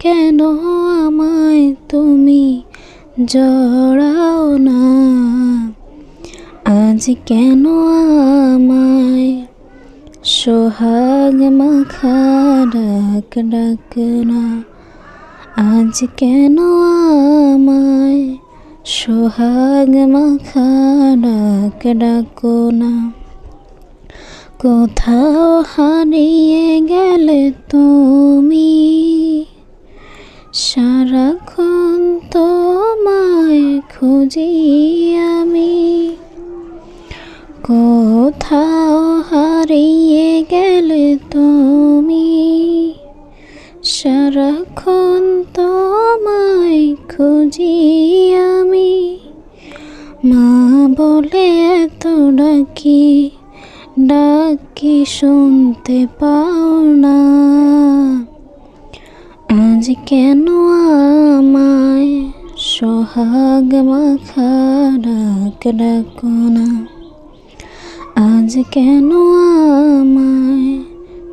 কেন আমায় তুমি জড়াও না? আজ কেন আমায় সোহাগ মাখা ডাক ডাক না? আজ কেন আমায় সোহাগ মাখা ডাক ডাকো না? কোথাও হারিয়ে গেলে তুমি আমি কোথাও হারিয়ে গেলে তুমি সারাক্ষণ তোমায় খুঁজি আমি। মা বলে এত ডাকি ডাকি শুনতে পাও না। আজ কেন আমায় সোহাগ মাখা ডাক না আজ কেন আমায়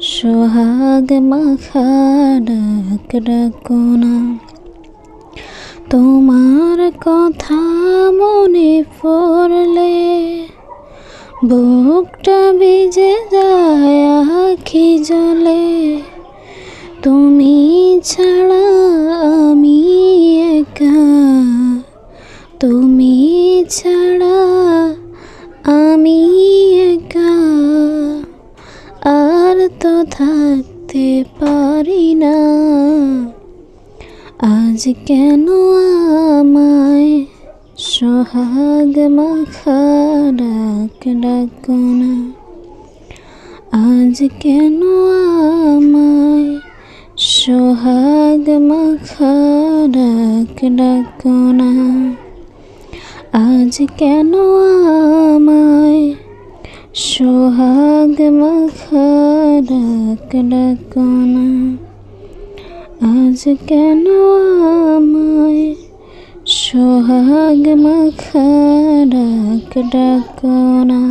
সোহাগ মাখা ডাক ডাকো না তোমার কথা মনে পড়লে বুকটা ভিজে যায়, আখি জলে তুমি ছাড়া ছাড়া আমি একা আর তো থাকতে পারি না। আজ কেন আমায় সোহাগ মাখা ডাক না? আজ কেন আমায় সোহাগ মাখা ডাক ডাকো না? আজ কেন আমায় সোহাগ মাখা ডাক ডাকো আজ কেন আমায় সোহাগ মাখা ডাকনা